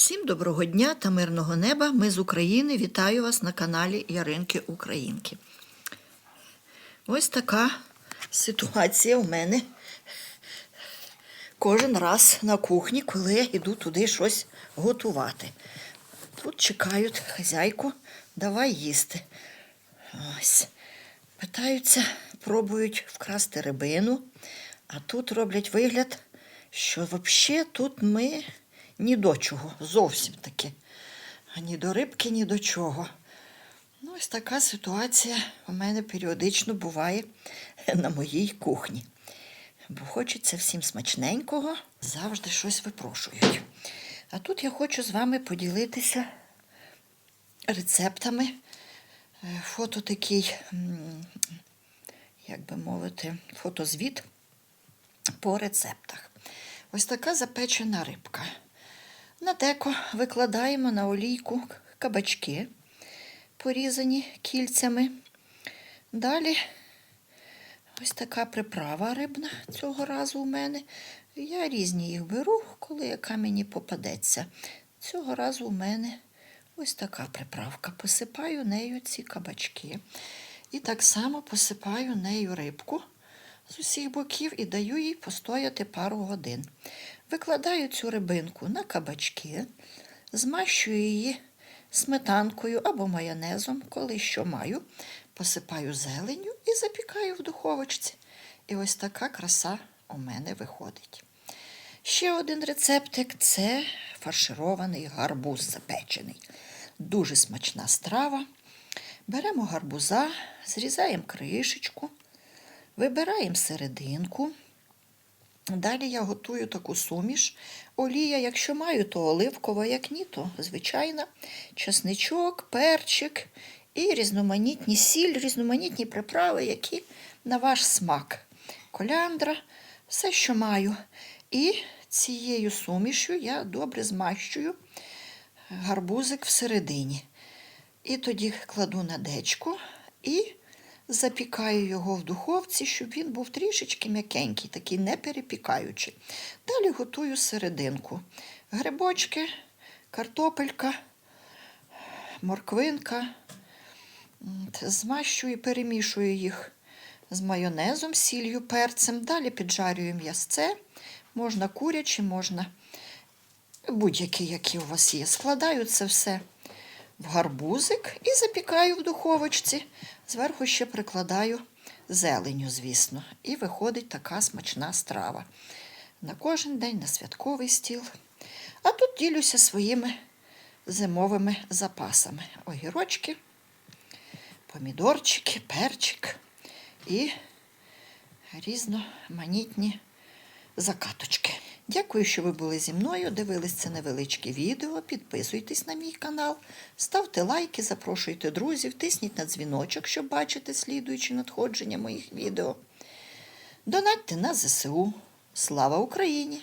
Всім доброго дня та мирного неба. Ми з України. Вітаю вас на каналі Яринки Українки. Ось така ситуація у мене кожен раз на кухні, коли я йду туди щось готувати. Тут чекають хазяйку, давай їсти. Ось. Питаються, пробують вкрасти рибину, а тут роблять вигляд, що взагалі тут ми ні до чого, зовсім таки. Ні до рибки, ні до чого. Ну, ось така ситуація у мене періодично буває на моїй кухні. Бо хочеться всім смачненького, завжди щось випрошують. А тут я хочу з вами поділитися рецептами. Е, Фото такий, як би мовити, фотозвіт по рецептах. Ось така запечена рибка. На деко викладаємо на олійку кабачки, порізані кільцями. Далі ось така приправа рибна цього разу у мене. Я різні їх беру, коли яка мені попадеться. Цього разу у мене ось така приправка. Посипаю нею ці кабачки. І так само посипаю нею рибку з усіх боків і даю їй постояти пару годин. Викладаю цю рибинку на кабачки, змащую її сметанкою або майонезом, коли що маю, посипаю зеленню і запікаю в духовочці. І ось така краса у мене виходить. Ще один рецептик це фарширований гарбуз запечений. Дуже смачна страва. Беремо гарбуза, зрізаємо кришечку, вибираємо серединку. Далі я готую таку суміш. Олія, якщо маю, то оливкова, як ні, то звичайна. Часничок, перчик і різноманітні сіль, різноманітні приправи, які на ваш смак. Коляндра, все, що маю. І цією сумішю я добре змащую гарбузик всередині. І тоді кладу на дечку і запікаю його в духовці, щоб він був трішечки м'якенький, такий не перепікаючий. Далі готую серединку. Грибочки, картопелька, морквинка. Змащую і перемішую їх з майонезом, сіллю, перцем. Далі піджарюю м'ясце. Можна курячі, можна будь-які, які у вас є. Складаю це все в гарбузик і запікаю в духовочці. Зверху ще прикладаю зеленю, звісно. І виходить така смачна страва. На кожен день, на святковий стіл. А тут ділюся своїми зимовими запасами. Огірочки, помідорчики, перчик і різноманітні закаточки. Дякую, що ви були зі мною. Дивились це невеличке відео. Підписуйтесь на мій канал, ставте лайки, запрошуйте друзів, тисніть на дзвіночок, щоб бачити слідуючі надходження моїх відео. Донатьте на ЗСУ. Слава Україні!